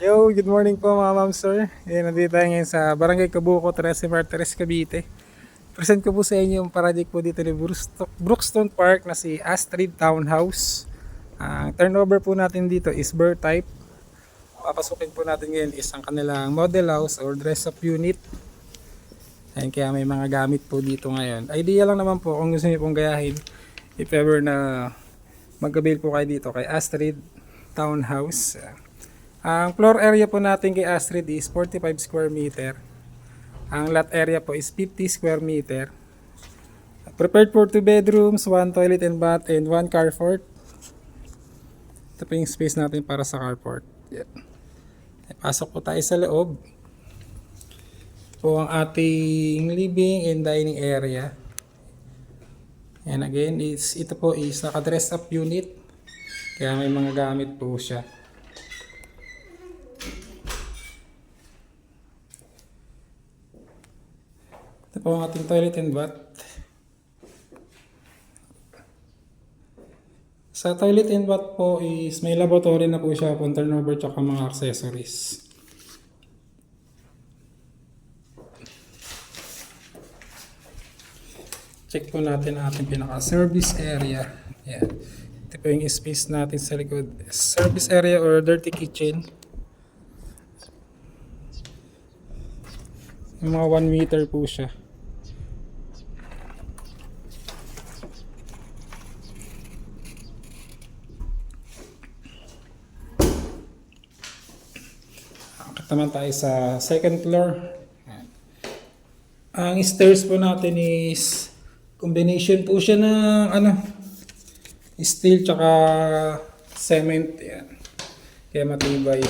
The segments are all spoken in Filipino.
Yo, good morning po mga ma'am sir. Eh, nandito tayo ngayon sa Barangay Cabuco, Trece Martires, Cavite. Present ko po sa inyo yung project po dito ni Brooksto- Brookstone Park na si Astrid Townhouse. Ang turnover po natin dito is Burr type. Papasukin po natin ngayon is ang kanilang model house or dress up unit. Ayan, kaya may mga gamit po dito ngayon. Idea lang naman po kung gusto niyo pong gayahin if ever na mag-avail po kayo dito kay Astrid Townhouse. Ang floor area po natin kay Astrid is 45 square meter. Ang lot area po is 50 square meter. Prepared for two bedrooms, one toilet and bath, and one carport. Ito po yung space natin para sa carport. Yan. Pasok po tayo sa loob. Ito po ang ating living and dining area. And again, is, ito po is naka-dress up unit. Kaya may mga gamit po siya. Ito po ang ating toilet and bath. Sa toilet and bath po is may laboratory na po siya kung turnover tsaka mga accessories. Check po natin ating pinaka-service area. Yan. Ito po yung space natin sa likod. Service area or dirty kitchen. Yung mga 1 meter po siya. Akit naman tayo sa second floor. Ang stairs po natin is combination po siya ng ano steel tsaka cement. Yan. Kaya matibay.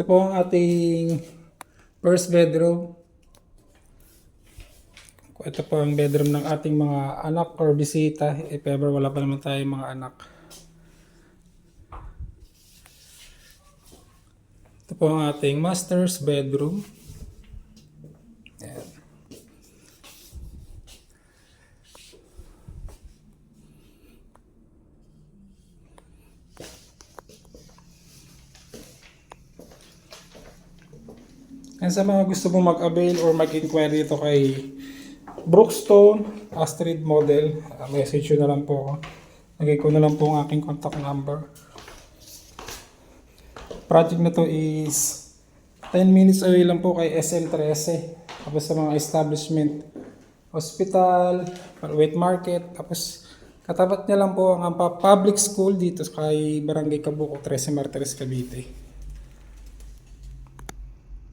Ito po ang ating first bedroom. Ito po ang bedroom ng ating mga anak or bisita. If ever wala pa naman tayong mga anak. Ito po ang ating master's bedroom. Ayan. And sa mga gusto mong mag-avail or mag-inquire dito kay Brookstone Astrid Model, uh, message nyo na lang po ako. Lagay ko na lang po ang aking contact number. Project na to is 10 minutes away lang po kay SM13. Tapos sa mga establishment, hospital, wet market, tapos katapat niya lang po ang public school dito kay Barangay Cabuco, 13 Martires, Cavite.